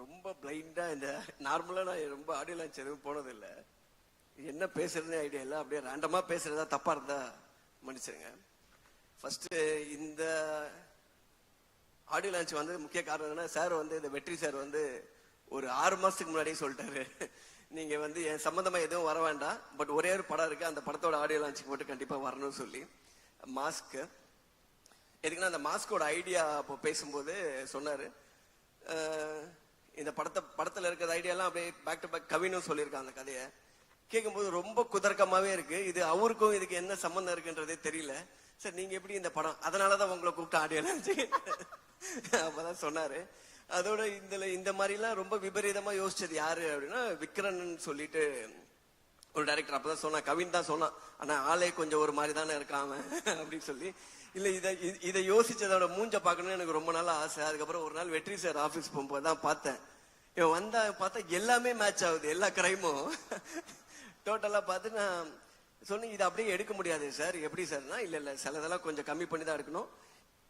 ரொம்ப பிளைண்டா இந்த நார்மலா நான் ரொம்ப ஆடியோ லான்ச் எதுவும் போனதில்லை. என்ன பேசுறதுனே ஐடியா இல்லை. அப்படியே ரேண்டமா பேசுறதா தப்பா இருந்தா மன்னிச்சிருங்க. ஃபர்ஸ்ட் இந்த ஆடியோ லான்ச் வந்து முக்கிய காரணம் என்னன்னா சார் வந்து இந்த வெற்றி சார் வந்து ஒரு ஆறு மாசத்துக்கு முன்னாடியே சொல்லிட்டாரு. நீங்க வந்து என் சம்பந்தமா எதுவும் வர வேண்டாம். பட் ஒரே ஒரு படம் இருக்கு. அந்த படத்தோட ஆடியோ லான்ச்சுக்கு மட்டும் கண்டிப்பா வரணும்னு சொல்லி. மாஸ்க் எதுக்குன்னா அந்த மாஸ்கோட ஐடியா அப்போ பேசும்போது சொன்னாரு. இந்த படத்தை படத்துல இருக்கிற ஐடியாலாம் அப்படியே பேக் டு பேக் கவினும் சொல்லியிருக்காங்க அந்த கதையை. கேட்கும்போது ரொம்ப குதர்க்கமாவே இருக்கு. இது அவருக்கும் இதுக்கு என்ன சம்பந்தம் இருக்குன்றதே தெரியல. சார் நீங்க எப்படி இந்த படம்? அதனாலதான் உங்களை கூப்பிட்டு ஆடியோ அப்பதான் சொன்னாரு. அதோட இந்த இந்த மாதிரிலாம் ரொம்ப விபரீதமா யோசிச்சது யாரு அப்படின்னா விக்ரன் சொல்லிட்டு ஒரு டைரக்டர் அப்பதான் சொன்னா கவின் தான் சொன்னான். ஆனா ஆளே கொஞ்சம் ஒரு மாதிரி தானே இருக்கான் அவன் அப்படின்னு சொல்லி இல்ல இதை இதை யோசிச்சதோட மூஞ்ச பார்க்கணும்னு எனக்கு ரொம்ப நாள் ஆசை. அதுக்கப்புறம் ஒரு நாள் வெற்றி சார் ஆபீஸ் போகும்போது தான் பார்த்தேன். இவன் வந்தா பார்த்தா எல்லாமே மேட்ச் ஆகுது எல்லா கிரைமும் டோட்டலா பார்த்து நான் சொன்னேன் இதை அப்படியே எடுக்க முடியாது சார். எப்படி சார்னா இல்ல இல்ல சிலதெல்லாம் கொஞ்சம் கம்மி பண்ணி தான் எடுக்கணும்.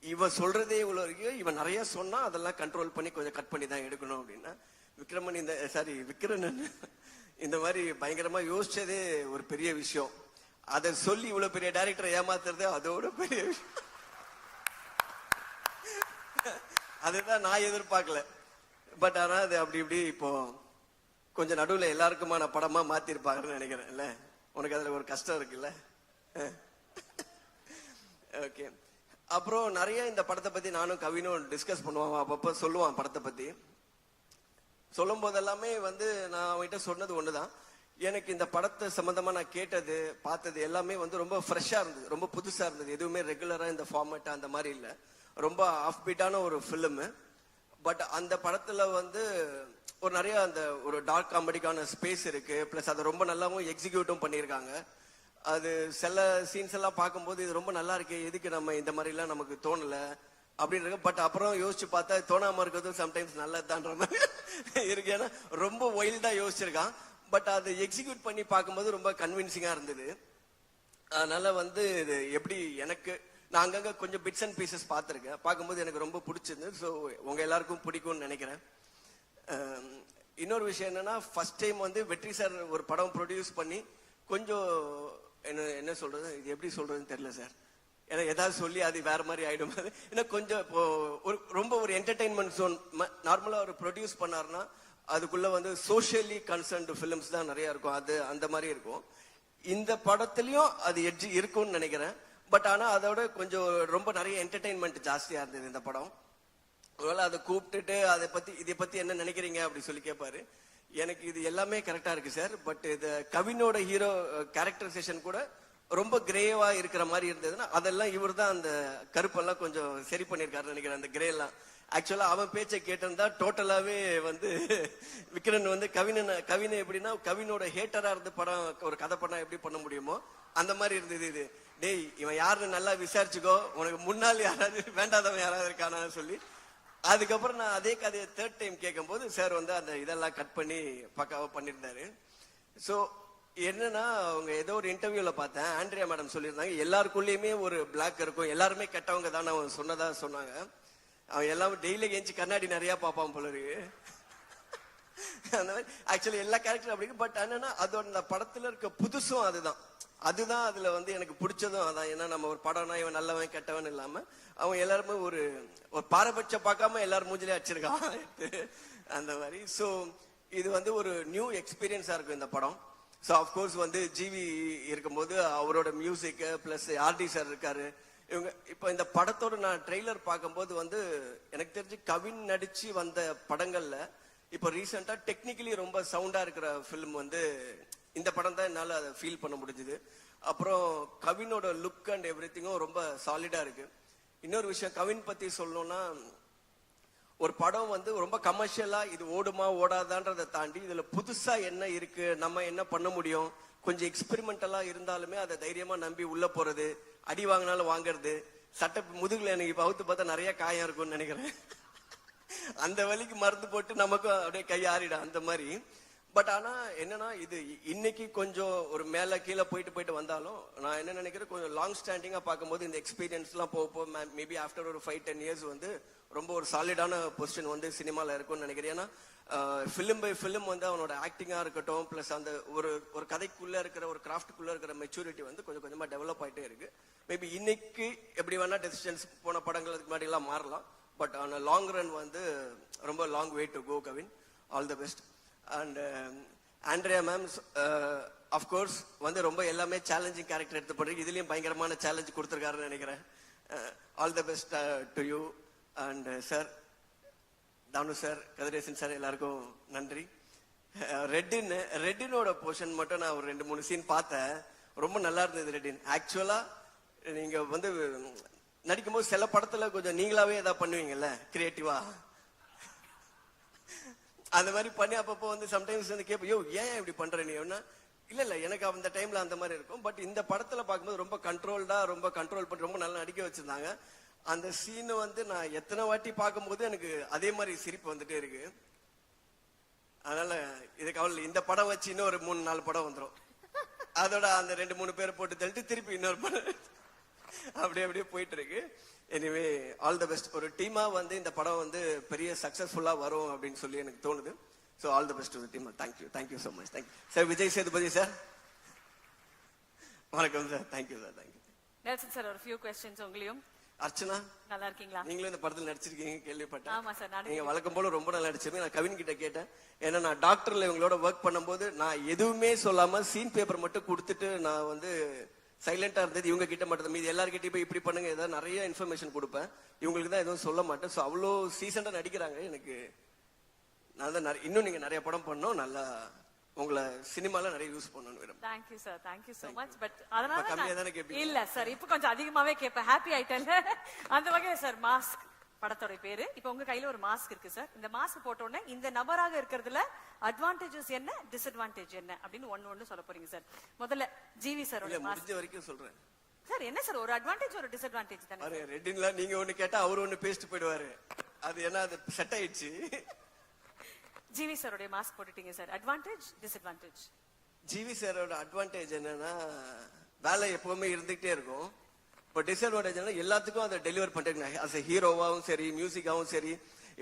இவன் சொல்றதே இவ்வளோ வரைக்கும் இவன் நிறைய சொன்னா அதெல்லாம் கண்ட்ரோல் பண்ணி கொஞ்சம் கட் பண்ணி தான் எடுக்கணும் அப்படின்னா விக்ரமன் இந்த சாரி விக்ரமன் இந்த மாதிரி பயங்கரமா யோசிச்சதே ஒரு பெரிய விஷயம். அதை சொல்லி இவ்வளவு பெரிய டைரக்டரை ஏமாத்துறது அதோட பெரிய விஷயம். அதுதான் நான் எதிர்பார்க்கல. பட் ஆனா அது அப்படி இப்படி இப்போ கொஞ்சம் நடுவில் எல்லாருக்குமான படமா மாத்திருப்பாங்கன்னு நினைக்கிறேன் இல்ல உனக்கு அதுல ஒரு கஷ்டம் இருக்குல்ல? ஓகே அப்புறம் நிறைய இந்த படத்தை பத்தி நானும் கவினும் டிஸ்கஸ் பண்ணுவான் அப்பப்போ சொல்லுவான் படத்தை பத்தி. சொல்லும் போது எல்லாமே வந்து நான் அவன்கிட்ட சொன்னது ஒண்ணுதான். எனக்கு இந்த படத்தை சம்பந்தமா நான் கேட்டது பார்த்தது எல்லாமே வந்து ரொம்ப ஃப்ரெஷ்ஷா இருந்தது. ரொம்ப புதுசா இருந்தது. எதுவுமே ரெகுலரா இந்த ஃபார்மேட் அந்த மாதிரி இல்லை. ரொம்ப ஆஃப் பீட்டான ஒரு ஃபிலிமு பட் அந்த படத்துல வந்து ஒரு நிறைய அந்த ஒரு டார்க் காமெடிக்கான ஸ்பேஸ் இருக்கு. பிளஸ் அதை ரொம்ப நல்லாவும் எக்ஸிக்யூட்டும் பண்ணியிருக்காங்க. அது சில சீன்ஸ் எல்லாம் பார்க்கும்போது இது ரொம்ப நல்லா இருக்கு எதுக்கு நம்ம இந்த மாதிரிலாம் நமக்கு தோணல அப்படின்னு இருக்கு பட் அப்புறம் யோசிச்சு பார்த்தா தோணாம இருக்கிறதும் சம்டைம்ஸ் நல்லதுதான்ற மாதிரி இருக்கு. ஏன்னா ரொம்ப வைல்டா யோசிச்சிருக்கான். பட் அதை எக்ஸிக்யூட் பண்ணி பார்க்கும்போது ரொம்ப கன்வின்சிங்காக இருந்தது. அதனால வந்து இது எப்படி எனக்கு நான் அங்கங்க கொஞ்சம் பிட்ஸ் அண்ட் பீசஸ் பார்த்துருக்கேன். பார்க்கும்போது எனக்கு ரொம்ப பிடிச்சிருந்தது. ஸோ உங்கள் எல்லாருக்கும் பிடிக்கும்னு நினைக்கிறேன். இன்னொரு விஷயம் என்னன்னா ஃபர்ஸ்ட் டைம் வந்து வெற்றி சார் ஒரு படம் ப்ரொடியூஸ் பண்ணி கொஞ்சம் என்ன என்ன சொல்றது? இது எப்படி சொல்றதுன்னு தெரியல சார் ஏன்னா ஏதாவது சொல்லி அது வேற மாதிரி ஆயிடும். ஏன்னா கொஞ்சம் இப்போ ஒரு ரொம்ப ஒரு என்டர்டைன்மெண்ட் ஜோன் நார்மலாக ஒரு ப்ரொடியூஸ் பண்ணாருன்னா அதுக்குள்ள வந்து சோஷியலி கன்சர்ன்டு ஃபிலிம்ஸ் தான் நிறைய இருக்கும். அது அந்த மாதிரி இருக்கும். இந்த படத்துலயும் அது எட்ஜ் இருக்கும்னு நினைக்கிறேன். பட் ஆனா அதோட கொஞ்சம் ரொம்ப நிறைய என்டர்டைன்மெண்ட் ஜாஸ்தியா இருந்தது இந்த படம். ஒருவேளை அதை கூப்பிட்டுட்டு அதை பத்தி இதை பத்தி என்ன நினைக்கிறீங்க அப்படி சொல்லி கேட்பாரு எனக்கு இது எல்லாமே கரெக்டா இருக்கு சார் பட் இது கவினோட ஹீரோ கேரக்டரைசேஷன் கூட ரொம்ப கிரேவா இருக்கிற மாதிரி இருந்ததுன்னா அதெல்லாம் இவர் தான் அந்த கருப்பெல்லாம் கொஞ்சம் சரி பண்ணியிருக்காருன்னு நினைக்கிறேன். அந்த கிரே எல்லாம். ஆக்சுவலா அவன் பேச்சை கேட்டிருந்தா டோட்டலாவே வந்து விக்ரன் வந்து கவினன் கவினை எப்படின்னா கவினோட ஹேட்டரா இருந்து படம் ஒரு கதை படம் எப்படி பண்ண முடியுமோ அந்த மாதிரி இருந்தது இது. டேய் இவன் யாருன்னு நல்லா விசாரிச்சுக்கோ உனக்கு முன்னால் யாராவது வேண்டாதவன் யாராவது இருக்கானான்னு சொல்லி. அதுக்கப்புறம் நான் அதே கதையை தேர்ட் டைம் கேட்கும்போது சார் வந்து அந்த இதெல்லாம் கட் பண்ணி பக்காவா பண்ணியிருந்தாரு. ஸோ என்னன்னா அவங்க ஏதோ ஒரு இன்டர்வியூல பார்த்தேன். ஆண்ட்ரியா மேடம் சொல்லியிருந்தாங்க எல்லாருக்குள்ளேயுமே ஒரு பிளாக் இருக்கும் எல்லாருமே கெட்டவங்க தான் அவன் சொன்னதா சொன்னாங்க. அவன் எல்லாம் டெய்லி எஞ்சி கண்ணாடி நிறைய பார்ப்பான் போல இருக்கு. அந்த மாதிரி ஆக்சுவலி எல்லா கேரக்டரும் அப்படி பட் என்னன்னா அதோட அந்த படத்துல இருக்க புதுசும் அதுதான். அதுதான் அதுல வந்து எனக்கு பிடிச்சதும் அதான். ஏன்னா நம்ம ஒரு படம்னா இவன் நல்லவன் கெட்டவன் இல்லாம அவன் எல்லாருமே ஒரு ஒரு பாரபட்சம் பார்க்காம எல்லாரும் மூஞ்சிலே அடிச்சிருக்கான். அந்த மாதிரி. ஸோ இது வந்து ஒரு நியூ எக்ஸ்பீரியன்ஸா இருக்கும் இந்த படம். ஸோ அஃப்கோர்ஸ் வந்து ஜிவி இருக்கும்போது அவரோட மியூசிக்கு பிளஸ் ஆர்டி சார் இருக்காரு. இவங்க இப்போ இந்த படத்தோட நான் ட்ரெய்லர் பார்க்கும்போது வந்து எனக்கு தெரிஞ்சு கவின் நடிச்சு வந்த படங்கள்ல இப்போ ரீசெண்டாக டெக்னிக்கலி ரொம்ப சவுண்டா இருக்கிற ஃபிலிம் வந்து இந்த படம் தான் என்னால் அதை ஃபீல் பண்ண முடிஞ்சுது. அப்புறம் கவினோட லுக் அண்ட் எவ்ரி ரொம்ப சாலிடா இருக்கு. இன்னொரு விஷயம் கவின் பத்தி சொல்லணும்னா ஒரு படம் வந்து ரொம்ப கமர்ஷியலா இது ஓடுமா ஓடாதான்றதை தாண்டி இதுல புதுசா என்ன இருக்கு நம்ம என்ன பண்ண முடியும் கொஞ்சம் எக்ஸ்பெரிமெண்டலா இருந்தாலுமே அதை தைரியமா நம்பி உள்ள போறது அடி வாங்கினாலும் வாங்குறது. சட்டை முதுகுல எனக்கு இப்ப அவுத்து பார்த்தா நிறைய காயம் இருக்கும்னு நினைக்கிறேன். அந்த வழிக்கு மருந்து போட்டு நமக்கும் அப்படியே கை ஆறிடும் அந்த மாதிரி. பட் ஆனா என்னன்னா இது இ- இன்னைக்கு கொஞ்சம் ஒரு மேல கீழே போயிட்டு போயிட்டு வந்தாலும் நான் என்ன நினைக்கிறேன் கொஞ்சம் லாங் ஸ்டாண்டிங்கா பார்க்கும்போது இந்த எக்ஸ்பீரியன்ஸ் எல்லாம் போக போக மேபி ஆஃப்டர் ஒரு ஃபைவ் டென் இயர்ஸ் வந்து ரொம்ப ஒரு சாலிடான பொசிஷன் வந்து சினிமால இருக்கும்னு நினைக்கிறேன். ஏன்னா ஃபிலிம் பை ஃபிலிம் வந்து அவனோட ஆக்டிங்கா இருக்கட்டும் பிளஸ் அந்த ஒரு ஒரு கதைக்குள்ள இருக்கிற ஒரு கிராஃப்ட்டுக்குள்ள இருக்கிற மெச்சூரிட்டி வந்து கொஞ்சம் கொஞ்சமா டெவலப் ஆயிட்டே இருக்கு. மேபி இன்னைக்கு எப்படி வேணா டெசிஷன்ஸ் போன படங்கள் அதுக்கு முன்னாடி எல்லாம் மாறலாம். பட் ஆன் லாங் ரன் வந்து ரொம்ப long way to go Kavin all the best and Andrea ma'am of course வந்து ரொம்ப எல்லாமே சேலஞ்சிங் கேரக்டர் எடுத்து பண்றீங்க இதுலயும் பயங்கரமான சேலஞ்ச் கொடுத்துருக்காருன்னு நினைக்கிறேன். All the best to you and sir Thanu sir Kathiresan sir எல்லாருக்கும் நன்றி. ரெட்டின் ரெட்டினோட போர்ஷன் மட்டும் நான் ஒரு ரெண்டு மூணு சீன் பார்த்தேன். ரொம்ப நல்லா இருந்தது ரெட்டின். ஆக்சுவலா நீங்க வந்து நடிக்கும்போது சில படத்துல கொஞ்சம் நீங்களாவே ஏதாவது பண்ணுவீங்கல்ல கிரியேட்டிவா அந்த மாதிரி பண்ணி அப்பப்போ வந்து சம்டைம்ஸ் வந்து கேட்போம் யோ ஏன் இப்படி பண்ற நீ? இல்ல இல்ல எனக்கு அந்த டைம்ல அந்த மாதிரி இருக்கும். பட் இந்த படத்துல பார்க்கும்போது ரொம்ப கண்ட்ரோல்டா ரொம்ப கண்ட்ரோல் பண்ணி ரொம்ப நல்லா நடிக்க வச்சிருந்தாங்க. அந்த சீனை வந்து நான் எத்தனை வாட்டி பார்க்கும்போது எனக்கு அதே மாதிரி சிரிப்பு வந்துட்டே இருக்கு. அதனால இது கவலை இந்த படம் வச்சு இன்னும் ஒரு மூணு நாலு படம் வந்துடும் அதோட அந்த ரெண்டு மூணு பேரை போட்டு தள்ளிட்டு திருப்பி இன்னொரு படம். அப்படியே அப்படியே போயிட்டு இருக்கு. எனிவே ஆல் த பெஸ்ட் ஒரு டீமா வந்து இந்த படம் வந்து பெரிய சக்சஸ்ஃபுல்லா வரும் அப்படின்னு சொல்லி எனக்கு தோணுது. So all the best team thank you thank you so much thank you sir Vijay Sethupathi sir வணக்கம் sir thank you sir thank you Nelson sir ஒரு ஃபியூ கொஸ்டின்ஸ் உங்களையும். அர்ச்சனா நல்லா இருக்கீங்களா? நீங்களும் இந்த படத்துல நடிச்சிருக்கீங்க கேள்விப்பட்டேன். ஆமா சார் நானே நீங்க வழக்கம் போல ரொம்ப நல்லா நடிச்சிருக்கீங்க. நான் கவின் கிட்ட கேட்டேன். ஏன்னா நான் டாக்டர்ல இவங்களோட ஒர்க் பண்ணும்போது நான் எதுவுமே சொல்லாம சீன் பேப்பர் மட்டும் கொடுத்துட்டு நான் வந்து சைலண்டா இருந்தது. இவங்க கிட்ட மட்டும். மீதி எல்லார்கிட்டயும் போய் இப்படி பண்ணுங்க. ஏதாவது நிறைய இன்ஃபர்மேஷன் கொடுப்பேன். இவங்களுக்கு தான் எதுவும் சொல்ல மாட்டேன். ஸோ அவ்வளோ சீசண்டா நடிக்கிறாங்க. எனக்கு நான் தான் இன்னும் நீங்க நிறைய படம் பண்ணோம் நல்லா உங்களை சினிமால நிறைய யூஸ் பண்ணணும் விரும்புறேன். Thank you sir thank you so much but அதனால கம்மியா தானே? இல்ல சார் இப்போ கொஞ்சம் அதிகமாவே கேட்பேன் ஹாப்பி ஆயிட்டேன்ல அந்த வகையில சார் மாஸ்க் படத்தோட பேரு. இப்போ உங்க கையில ஒரு மாஸ்க் இருக்கு சார் இந்த மாஸ்க் போட்ட உடனே இந்த நபராக இருக்கிறதுல அட்வான்டேஜஸ் என்ன டிஸ்அட்வான்டேஜ் என்ன அப்படின்னு ஒண்ணு ஒண்ணு சொல்ல போறீங்க சார் முதல்ல ஜிவி சாரோட மாஸ்க் முடிஞ்ச வரைக்கும் சொல்றேன். சார் என்ன சார் ஒரு அட்வான்டேஜ் ஒரு டிஸ்அட்வான்டேஜ் தானே பாரு ரெட்டின்ல நீங்க ஒண்ணு கேட்டா அவரு ஒண்ணு பேசிட்டு போயிடுவாரு. அது என்ன அது செட் ஆயிடுச்சு. ஜிவி சாரோட மாஸ்க் போட்டுட்டீங்க சார் அட்வான்டேஜ் டிஸ்அட்வான்டேஜ் ஜிவி சாரோட அட்வான்டேஜ் என்னன்னா வேலை எப்பவுமே இருந்துகிட்டே இருக்கும். இப்போ டிஸ்அட்வான்டேஜ் என்ன எல்லாத்துக்கும் அதை டெலிவர் பண்றீங்க அஸ் ஹீரோவாகவும் சரி மியூசிக்காகவும் சரி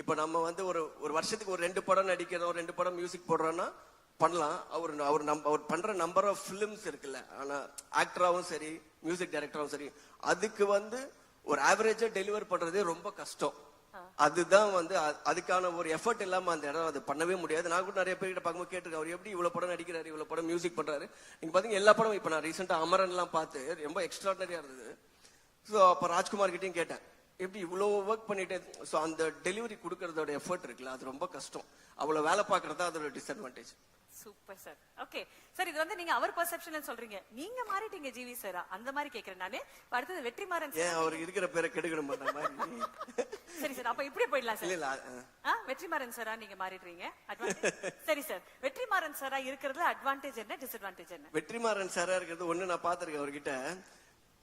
இப்போ நம்ம வந்து ஒரு ஒரு வருஷத்துக்கு ஒரு ரெண்டு படம் நடிக்கிறோம் ரெண்டு படம் மியூசிக் போடுறோன்னா பண்ணலாம். அவர் அவர் நம் அவர் பண்ணுற நம்பர் ஆஃப் ஃபிலிம்ஸ் இருக்குல்ல. ஆனால் ஆக்டராகவும் சரி மியூசிக் டைரக்டராகவும் சரி அதுக்கு வந்து ஒரு ஆவரேஜாக டெலிவர் பண்ணுறதே ரொம்ப கஷ்டம். அதுதான் வந்து அதுக்கான ஒரு எஃபர்ட் இல்லாம அந்த இடம் அது பண்ணவே முடியாது. நான் கூட நிறைய பேர்கிட்ட பார்க்கும்போது கேட்டிருக்கேன் அவர் எப்படி இவ்வளவு படம் நடிக்கிறாரு இவ்வளவு படம் மியூசிக் பண்றாரு? நீங்க பாத்தீங்க எல்லா படம் இப்ப நான் ரீசெண்டா அமரன் எல்லாம் பார்த்து ரொம்ப எக்ஸ்ட்ராடனரியா இருந்தது. ஸோ அப்ப ராஜ்குமார் கிட்டையும் கேட்டேன். எப்படி இவ்வளவு ஒர்க் பண்ணிட்டு ஸோ அந்த டெலிவரி கொடுக்கறதோட எஃபர்ட் இருக்குல்ல அது ரொம்ப கஷ்டம். அவ்வளவு வேலை பார்க்கறது அதோட disadvantage super sir okay sir இது வந்து நீங்க அவர் பெர்செப்ஷன்ல சொல்றீங்க. நீங்க மாறிட்டீங்க ஜிவி சாரா அந்த மாதிரி கேக்குறேன் நானு. அடுத்தது வெற்றிமாறன் ஏன் அவருக்கு இருக்கிற பேரை கெடுக்கணும் பண்ற மாதிரி? சரி சார் அப்ப இப்படி போயிடலாம் சார் இல்ல அஹ், ஆ வெற்றிமாறன் சாரா நீங்க மாறிடுறீங்க. சரி சார் வெற்றிமாறன் சாரா இருக்கிறதுல அட்வான்டேஜ் என்ன டிஸ்அட்வான்டேஜ் என்ன? வெற்றிமாறன் சாரா இருக்கிறது ஒண்ணு நான் பாத்திருக்கேன் அவர்கிட்ட.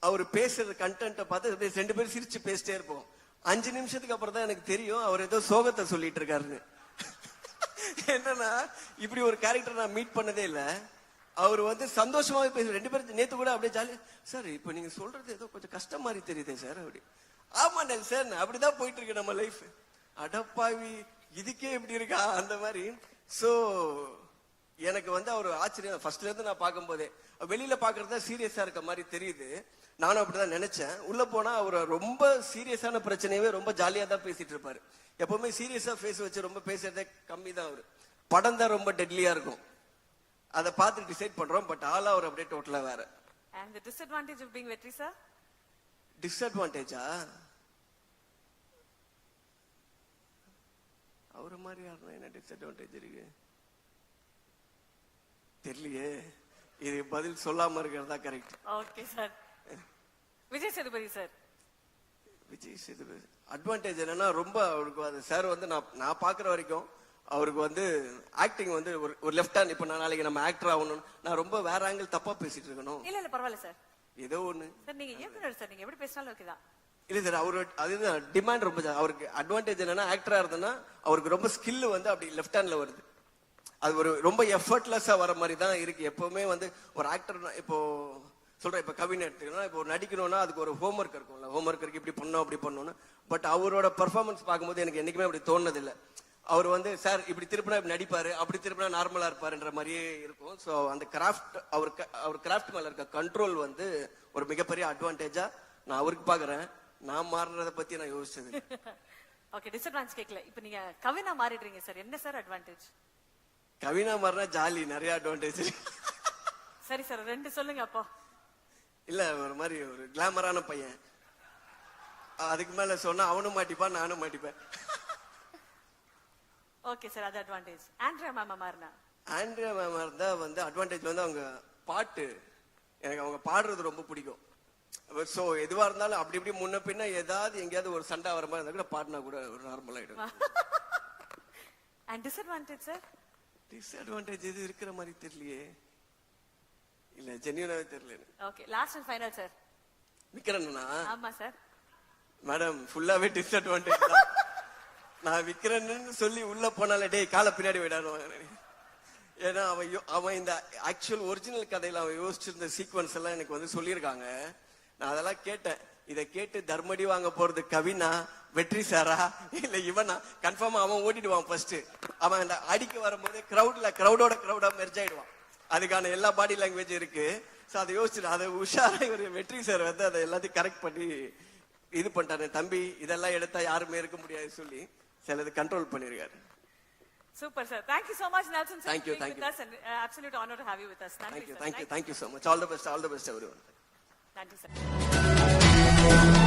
அவர் பேசுற கண்டென்ட்டை பார்த்து அப்படியே ரெண்டு பேரும் சிரிச்சு பேசிட்டே இருப்போம். அஞ்சு நிமிஷத்துக்கு அப்புறம் தான் எனக்கு தெரியும் அவர் ஏதோ சோகத்தை சொல்லிட்டு இருக்காருன்னு. என்னன்னா இப்படி ஒரு கேரக்டர் நான் மீட் பண்ணதே இல்லை. அவர் வந்து சந்தோஷமாவே பேச ரெண்டு பேரும் நேத்து கூட அப்படியே ஜாலி சார் இப்போ நீங்க சொல்றது ஏதோ கொஞ்சம் கஷ்டம் மாதிரி தெரியுதே சார் அப்படி. ஆமா சார் அப்படிதான் போயிட்டு இருக்கு நம்ம லைஃப் அடப்பாவி இதுக்கே இப்படி இருக்கா? அந்த மாதிரி. ஸோ எனக்கு வந்து அவர் ஆச்சரியம். ஃபர்ஸ்ட்ல இருந்து நான் பார்க்கும்போதே வெளியில பாக்குறது சீரியஸா இருக்க மாதிரி தெரியுது. நானும் அப்படிதான் நினைச்சேன். உள்ள போனா அவர் ரொம்ப சீரியஸான பிரச்சனையவே ரொம்ப ஜாலியா தான் பேசிட்டு இருப்பாரு. எப்பவுமே சீரியஸா ஃபேஸ் வச்சு ரொம்ப பேசுறதே கம்மி தான் அவரு. படம் தான் ரொம்ப டெட்லியா இருக்கும். அதை பார்த்து டிசைட் பண்றோம் பட் ஆளா அவர் அப்படியே டோட்டலா வேற. And disadvantage of being Vetri sir டிஸ்அட்வான்டேஜா அவரு மாதிரி யாருன்னா என்ன டிஸ்அட்வான்டேஜ் இருக்கு? தெரியலையே. இது பதில் சொல்லாம இருக்கிறதா correct okay sir Vijay Sethupathi sir Vijay Sethupathi. Advantage என்னன்னா ரொம்ப அவருக்கு அது சார் வந்து நான் நான் பாக்குற வரைக்கும் அவருக்கு வந்து ஆக்டிங் வந்து ஒரு ஒரு லெஃப்ட் ஹேண்ட் இப்போ நான் நாளைக்கு நம்ம ஆக்டர் ஆகணும் நான் ரொம்ப வேற ஆங்கிள் தப்பா பேசிட்டு இருக்கணும். இல்ல இல்ல பரவாயில்ல சார் ஏதோ ஒண்ணு. சார் நீங்க இயக்குனர் சார் நீங்க எப்படி பேசினாலும் ஓகே தான். இல்ல சார் அவரு அதுதான் டிமாண்ட் ரொம்ப அவருக்கு அட்வான்டேஜ் என்னன்னா ஆக்டரா இருந்ததுன்னா அவருக்கு ரொம்ப ஸ்கில் வந்து அப்படி லெஃப்ட் ஹேண்ட்ல வருது. அது ஒரு ரொம்ப எஃபர்ட்லெஸ்ஸாக வர மாதிரி தான் இருக்கு. எப்பவுமே வந்து ஒரு ஆக்டர் இப்போ சொல்றேன் இப்போ கவின் எடுத்துக்கணும் இப்போ ஒரு நடிக்கணும்னா அதுக்கு ஒரு ஹோம் ஒர்க் இருக்கும்ல. ஹோம் ஒர்க் இருக்கு இப்படி பண்ணணும் அப்படி பண்ணணும்னு பட் அவரோட பர்ஃபார்மன்ஸ் பார்க்கும்போது எனக்கு என்றைக்குமே அப்படி தோணுதில்லை அவர் வந்து சார் இப்படி திருப்பினா இப்படி நடிப்பார் அப்படி திருப்பினா நார்மலாக இருப்பாருன்ற மாதிரியே இருக்கும். ஸோ அந்த கிராஃப்ட் அவர் அவர் கிராஃப்ட் மேலே இருக்க கண்ட்ரோல் வந்து ஒரு மிகப்பெரிய அட்வான்டேஜாக நான் அவருக்கு பார்க்குறேன். நான் மாறினதை பற்றி நான் யோசிச்சது. ஓகே டிஸ்அட்வான்டேஜ் கேட்கல இப்போ நீங்க கவினா மாறிடுறீங்க சார் என்ன சார் அட்வான்டேஜ் கவினா மாறினா ஜாலி நிறைய அட்வான்டேஜ் சரி சார் ரெண்டு சொல்லுங்க அப்போ. இல்ல ஒரு மாதிரி ஒரு கிளாமரான பையன். அதுக்கு மேல சொன்னா அவனும் மாட்டிப்பான் நானும் மாட்டிப்பேன். ஓகே சார் அது அட்வான்டேஜ் ஆண்ட்ரியா மேம் மாறினா? ஆண்ட்ரியா மேம் இருந்தா வந்து அட்வான்டேஜ் வந்து அவங்க பாட்டு. எனக்கு அவங்க பாடுறது ரொம்ப பிடிக்கும். ஸோ எதுவா இருந்தாலும் அப்படி இப்படி முன்ன பின்ன ஏதாவது எங்கேயாவது ஒரு சண்டை வர மாதிரி இருந்தா கூட பாடினா கூட ஒரு நார்மல் ஆயிடும். அண்ட் டிஸ்அட்வான்டேஜ் சார் டிஸ்அட்வான்டேஜ் எது இருக்கிற மாதிரி தெரியலையே. இல்ல ஜென்யூனாவே தெரியல. Okay last and final sir விக்ரன்னா? ஆமா சார் மேடம் ஃபுல்லாவே டிஸ்அட்வான்டேஜ் நான் விக்கிறேன்னு சொல்லி உள்ள போனாலே டேய் காலை பின்னாடி விடாடுவாங்க ஏன்னா அவன் அவன் இந்த ஆக்சுவல் ஒரிஜினல் கதையில அவன் யோசிச்சிருந்த சீக்வன்ஸ் எல்லாம் எனக்கு வந்து சொல்லியிருக்காங்க. நான் அதெல்லாம் கேட்டேன். இதை கேட்டு தர்மடி வாங்க போறது கவினா வெற்றி சாரா இல்ல இவனா? கன்ஃபார்மா அவன் ஓடிடுவான் ஃபர்ஸ்ட் அவன் அந்த அடிக்க வரும்போது கிரௌட்ல கிரௌடோட கிரௌடா மெர்ஜ் ஆயிடுவான். அதுக்கான எல்லா பாடி லாங்குவேஜ் இருக்கு. சோ அதை யோசிச்சுட்டு அதை உஷாரா இவர் வெற்றி சார் வந்து அதை எல்லாத்தையும் கரெக்ட் பண்ணி இது பண்ணிட்டாரு. தம்பி இதெல்லாம் எடுத்தா யாருமே இருக்க முடியாது சொல்லி சிலது கண்ட்ரோல் பண்ணிருக்காரு. Super sir thank you so much Nelson sir Thank you, for being thank with us and uh, absolute honor to have you with us. Thank you நன்றி sir thank you thank you so much all the best all the best every நன்றி sir